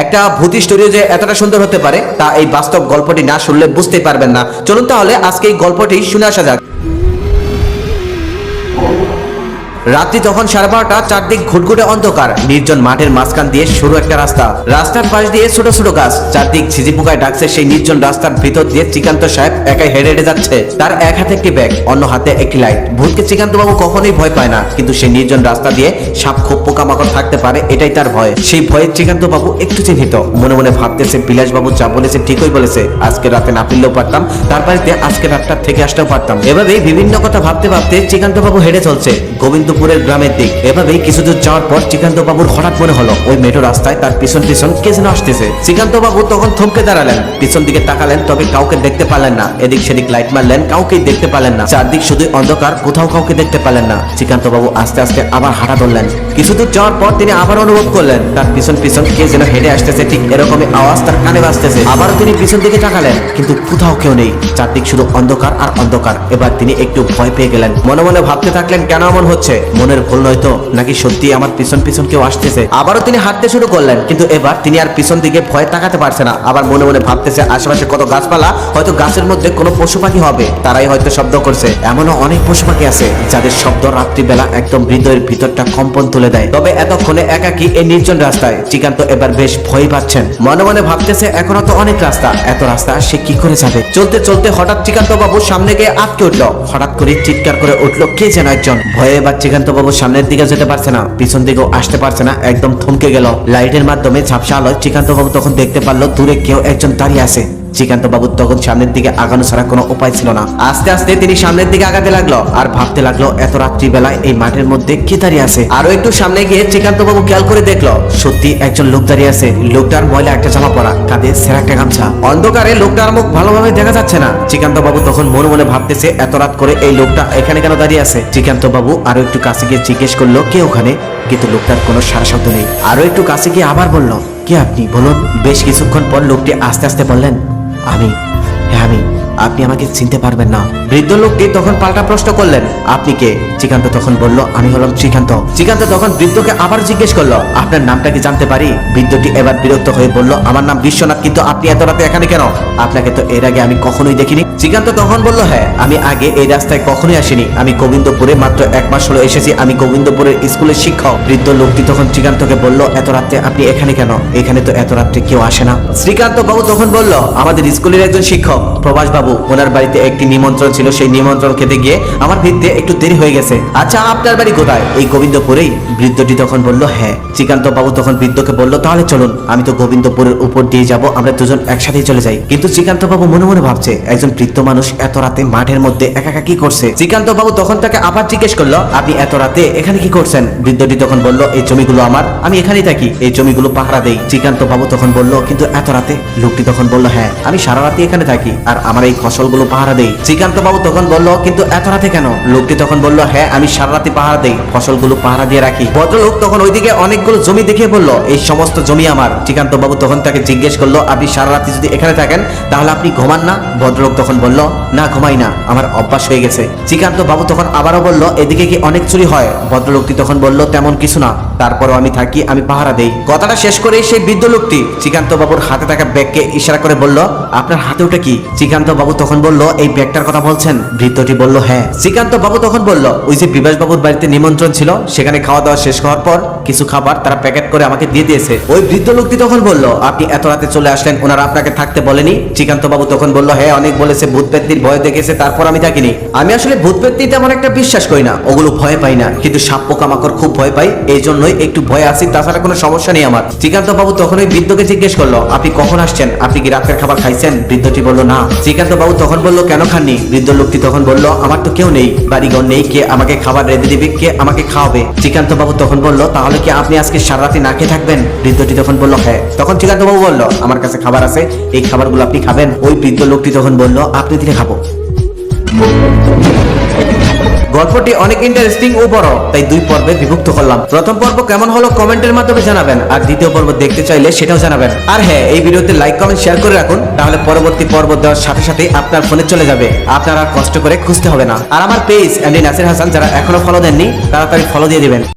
একটা ভূতি স্টোরিও যে এতটা সুন্দর হতে পারে, তা এই বাস্তব গল্পটি না শুনলে বুঝতে পারবেন না। চলুন তাহলে আজকে এই গল্পটি শুনে আসা যাক। রাত্রি তখন সাড়ে বারোটা, চারদিক ঘুটঘুটে অন্ধকার। নির্জন মাঠের মাঝখান দিয়ে সরু একটা রাস্তা। রাস্তার পাশ দিয়ে ছোট ছোট গাছ। চারদিক ঝিঝি পোকায় ডাকছে সেই নির্জন রাস্তার ভিতর দিয়ে চিকান্ত সাহেব একাই হেঁটে হেঁটে যাচ্ছে। তার এক হাতে একটি ব্যাগ, অন্য হাতে একটি লাইট। ভূতকে চিকান্ত বাবু কখনোই ভয় পায় না, কিন্তু সেই নির্জন রাস্তা দিয়ে সাপ খোপ পোকামাকড় থাকতে পারে, এটাই তার ভয়। সেই ভয়ে চিকান্ত বাবু একটু চিহ্নিত মনে মনে ভাবতেছে বিলাস বাবু যা বলেছে ঠিকই বলেছে। আজকে রাতে না ফিরলেও পারতাম, তার বাড়িতে আজকে রাতটা থেকে আসতেও পারতাম। এভাবেই বিভিন্ন কথা ভাবতে ভাবতে চিকান্ত বাবু হেঁটে চলছে। গোবিন্দপুরের গ্রামের দিক। এভাবেই কিছুদূর যাওয়ার পর চিকান্ত বাবুর হঠাৎ মনে হলো, ওই মেঠো রাস্তায় তার পিছন পিছন কে যেন আসতেছে। চিকান্ত বাবু তখন থমকে দাঁড়ালেন, পিছন দিকে তাকালেন, তবে কাউকে দেখতে পারলেন না। এদিক সেদিক লাইট মারলেন, কাউকেই দেখতে পারলেন না। চারদিক শুধু অন্ধকার, কোথাও কাউকে দেখতে পারলেন না। চিকান্ত বাবু আস্তে আস্তে আবার হাঁটা ধরলেন। কিছুদূর যাওয়ার পর তিনি আবার অনুভব করলেন, তার পিছন পিছন কে যেন হেঁটে আসতেছে, ঠিক এরকমই আওয়াজ তার কানে বাজতেছে। আবারও তিনি পিছন দিকে তাকালেন, কিন্তু কোথাও কেউ নেই। চারদিক শুধু অন্ধকার আর অন্ধকার। এবার তিনি একটু ভয় পেয়ে গেলেন। মনে মনে ভাবতে থাকলেন, কেন এমন হচ্ছে? মনের ভুল নয়তো নাকি সত্যি আমার পিছন পিছন কেউ আসতেছে? আবারও তিনি হাঁটতে শুরু করলেন, কিন্তু এবার তিনি আর পিছন দিকে ভয় তাকাতে পারছে না। আবার মনে মনে ভাবতেছে, আশেপাশে কত গাছপালা, হয়তো গাছের মধ্যে কোনো পশু পাখি হবে। তারাই হয়তো শব্দ করছে, এমনও অনেক পশু পাখি আছে, যাদের শব্দ রাত্রিবেলা একদম হৃদয়ের ভিতরটা কম্পন তুলে দেয়। তবে এতক্ষণে একাকি এই নির্জন রাস্তায় চিকান্ত এবার বেশ ভয় পাচ্ছেন। মনে মনে ভাবতেছে, এখনও তো অনেক রাস্তা, এত রাস্তা সে কি করে যাবে? চলতে চলতে হঠাৎ চিকান্ত বাবু সামনে গিয়ে আটকে উঠল। হঠাৎ করে চিৎকার করে উঠল, কে যেন একজন? ভয়ে এবার চিকান্ত বাবু সামনের দিকে যেতে পারছে না, পিছন দিকেও আসতে পারছে না, একদম থমকে গেল। লাইটের মাধ্যমে ঝাপসা আলো চিকান্ত বাবু তখন দেখতে পারল, দূরে কেউ একজন দাঁড়িয়ে আছে। চিকান্ত বাবু তখন সামনের দিকে আগানো ছাড়া কোনো উপায় ছিল না। আস্তে আস্তে তিনি সামনের দিকে আগাতে লাগল আর ভাবতে লাগল এত রাত্রি বেলায় এই মাঠের মধ্যে কে দাঁড়িয়ে আছে। আরও একটু সামনে গিয়ে চিকান্ত বাবু খেয়াল করে দেখল, সত্যি একজন লোক দাঁড়িয়ে আছে। লোকটার ময়লা একটা জামা পরা, কাঁধে সেরা একটা গামছা। অন্ধকারে লোকটার মুখ ভালোভাবে দেখা যাচ্ছে না। চিকান্ত বাবু তখন মনে মনে ভাবতেছে, এত রাত করে এই লোকটা এখানে কেন দাঁড়িয়ে আছে? চিকান্ত বাবু আরও একটু কাছে গিয়ে জিজ্ঞেস করল, কে ওখানে? কিন্তু লোকটার কোনো সারা শব্দ নেই। আরও একটু কাছে গিয়ে আবার বলল, কে আপনি? বলুন। বেশ কিছুক্ষণ পর লোকটি আস্তে আস্তে বললেন আমি হ্যাঁ আমি আপনি আমাকে চিনতে পারবেন না। বৃদ্ধ লোকটি তখন পাল্টা প্রশ্ন করলেন, আপনি কে? চিকান্ত তখন বলল, আমি হলাম শ্রীকান্ত। শ্রীকান্ত তখন বৃদ্ধকে আবার জিজ্ঞেস করল, আপনার নামটা কি জানতে পারি? বৃদ্ধটি এবার বিরক্ত হয়ে বলল, আমার নাম বিশ্বনাথ, কিন্তু আপনি এত রাতে এখানে কেন? আপনাকে তো এর আগে আমি কখনোই দেখিনি। শ্রীকান্ত তখন বলল হ্যাঁ আমি আগে এই রাস্তায় কখনোই আসিনি। আমি গোবিন্দপুরে মাত্র এক মাস হলো এসেছি। আমি গোবিন্দপুরের স্কুলের শিক্ষক। বৃদ্ধ লোকটি তখন শ্রীকান্তকে বলল, এত রাতে আপনি এখানে কেন? এখানে তো এত রাত্রে কেউ আসে না। শ্রীকান্ত বাবু তখন বলল, আমাদের স্কুলের একজন শিক্ষক প্রভাস বাবু ওনার বাড়িতে একটি নিমন্ত্রণ ছিল, সেই নিমন্ত্রণ খেতে গিয়ে আমার ভিড়তে একটু দেরি হয়ে গেছে। আচ্ছা আপনার বাড়ি কোথায়? এই গোবিন্দপুরেই। বৃদ্ধটি তখন বলল হ্যাঁ। শ্রীকান্ত বাবু তখন বৃদ্ধকে বলল, তাহলে চলুন, আমি তো গোবিন্দপুরের উপর দিয়ে যাব, আমরা দুজন একসাথেই চলে যাই। কিন্তু শ্রীকান্ত বাবু মনে মনে ভাবছে, একজন বৃদ্ধ মানুষ এত রাতে মাঠের মধ্যে একা একা কি করছে? শ্রীকান্ত বাবু তখন তাকে আবার জিজ্ঞেস করল, আপনি এত রাতে এখানে কি করছেন? বৃদ্ধটি তখন বলল, এই জমিগুলো আমার, আমি এখানেই থাকি, এই জমিগুলো পাহারা দেই। শ্রীকান্ত বাবু তখন বলল, কিন্তু এত রাতে? লোকটি তখন বলল হ্যাঁ আমি সারা রাতে এখানে থাকি, আর আমার ফসলগুলো পাহারা দেই। শ্রীকান্ত বাবু তখন বলল, কিন্তু এত রাতে কেন? লোকটি তখন বলল হ্যাঁ আমি সারা রাতে পাহারা দেই, ফসলগুলো পাহারা দিয়ে রাখি। ভদ্রলোক তখন ওইদিকে অনেকগুলো জমি দেখে বলল, এই সমস্ত জমি আমার। শ্রীকান্ত বাবু তখন তাকে জিজ্ঞেস করল, আপনি সারা রাতে যদি এখানে থাকেন, তাহলে আপনি ঘুমান না? ভদ্রলোক তখন বলল, না, ঘুমাই না, আমার অভ্যাস হয়ে গেছে। শ্রীকান্ত বাবু তখন আবারও বলল, এদিকে কি অনেক চুরি হয়? ভদ্রলোকটি তখন বলল, তেমন কিছু না। তারপরও আমি থাকি, আমি পাহারা দেই। কথাটা শেষ করে সেই বৃদ্ধ লোকটি শ্রীকান্ত বাবুর হাতে থাকা ব্যাগকে ইশারা করে বলল, আপনার হাতে ওটা কি? শ্রীকান্ত বাবু তখন বলল, এই ব্যাগটার কথা বলছেন। বৃদ্ধটি বলল হ্যাঁ। শ্রীকান্ত বাবু তখন বলল, ওই যে বিবাস বাবুর বাড়িতে নিমন্ত্রণ ছিল, সেখানে খাওয়া দাওয়া শেষ হওয়ার পর কিছু খাবার তারা প্যাকেট করে আমাকে দিয়ে দিয়েছে। ওই বৃদ্ধ লোকটি তখন বলল, আপনি এত রাতে চলে আসলেন, ওনারা আপনাকে থাকতে বলেনি? শ্রীকান্ত বাবু তখন বলল হ্যাঁ অনেক বলেছে, ভূত পেত্তির ভয় দেখেছে, তারপর আমি থাকিনি। আমি আসলে ভূত পেত্তি তেমন একটা বিশ্বাস করি না, ওগুলো ভয় পাই না, কিন্তু সাপ পোকামাকড় খুব ভয় পাই এই জন্যই একটু ভয় আছি, তাছাড়া কোনো সমস্যা নেই আমার। শ্রীকান্ত বাবু তখন ওই বৃদ্ধকে জিজ্ঞেস করল, আপনি কখন আসছেন? আপনি কি রাতের খাবার খাইছেন? বৃদ্ধটি বলল, না। শ্রীকান্ত বাবু তখন বলল, কেন খাননি? বৃদ্ধ লোকটি তখন বলল, আমার তো কেউ নেই, বাড়িঘর নেই, কে আমাকে খাবার রেঁধে দিবে, কে আমাকে খাওয়াবে? শ্রীকান্ত বাবু তখন বলল, তাহলে কি আপনি আজকে সারা রাতে না খেয়ে থাকবেন? বৃদ্ধটি তখন বলল হ্যাঁ। তখন শ্রীকান্ত বাবু বলল, আমার কাছে খাবার আছে, এই খাবারগুলো আপনি খাবেন। ওই বৃদ্ধ লোকটি তখন বলল, আপনি দিলে খাব। গল্পটি অনেক ইন্টারেস্টিং ও বড়, তাই দুই পর্বে বিভক্ত করলাম। প্রথম পর্ব কেমন হলো কমেন্টের মাধ্যমে জানাবেন, আর দ্বিতীয় পর্ব দেখতে চাইলে সেটাও জানাবেন। আর হ্যাঁ এই ভিডিওতে লাইক কমেন্ট শেয়ার করে রাখুন, তাহলে পরবর্তী পর্ব দেওয়ার সাথে সাথে আপনার ফোনে চলে যাবে। আপনার কষ্ট করে খুঁজতে হবে না। আর আমার পেজ এমডি নাসির হাসান যারা এখনও ফলো দেননি, তাড়াতাড়ি ফলো দিয়ে দিবেন।